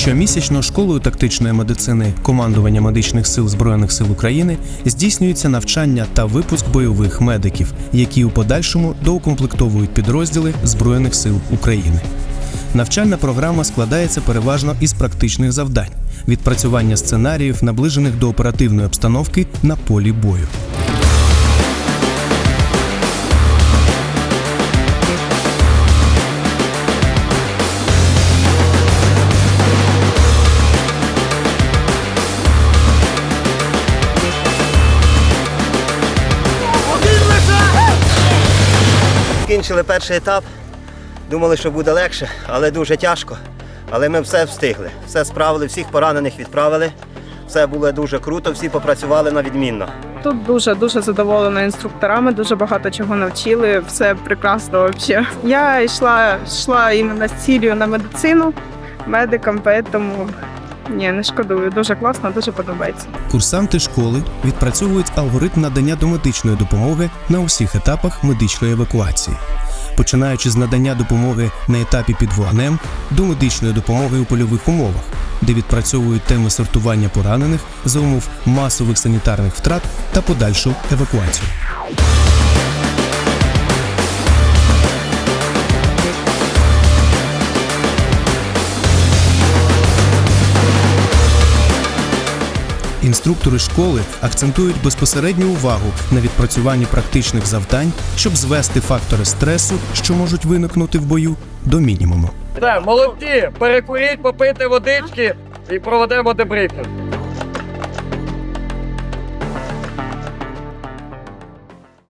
Щомісячно школою тактичної медицини командування медичних сил збройних сил України здійснюється навчання та випуск бойових медиків, які у подальшому доукомплектовують підрозділи збройних сил України. Навчальна програма складається переважно із практичних завдань, відпрацювання сценаріїв, наближених до оперативної обстановки на полі бою. Закінчили перший етап. Думали, що буде легше, але дуже тяжко. Але ми все встигли. Все справили, всіх поранених відправили. Все було дуже круто, всі попрацювали на відмінно. Тут дуже дуже задоволена інструкторами, дуже багато чого навчили. Все прекрасно взагалі. Я йшла, йшла іменно з цілею на медицину, медикам, тому ні, не шкодую. Дуже класно, дуже подобається. Курсанти школи відпрацьовують алгоритм надання домедичної допомоги на усіх етапах медичної евакуації, починаючи з надання допомоги на етапі під вогнем до медичної допомоги у польових умовах, де відпрацьовують теми сортування поранених за умов масових санітарних втрат та подальшу евакуацію. Інструктори школи акцентують безпосередню увагу на відпрацюванні практичних завдань, щоб звести фактори стресу, що можуть виникнути в бою, до мінімуму. Так, молодці, перекуріть, попити водички і проведемо дебрифінг.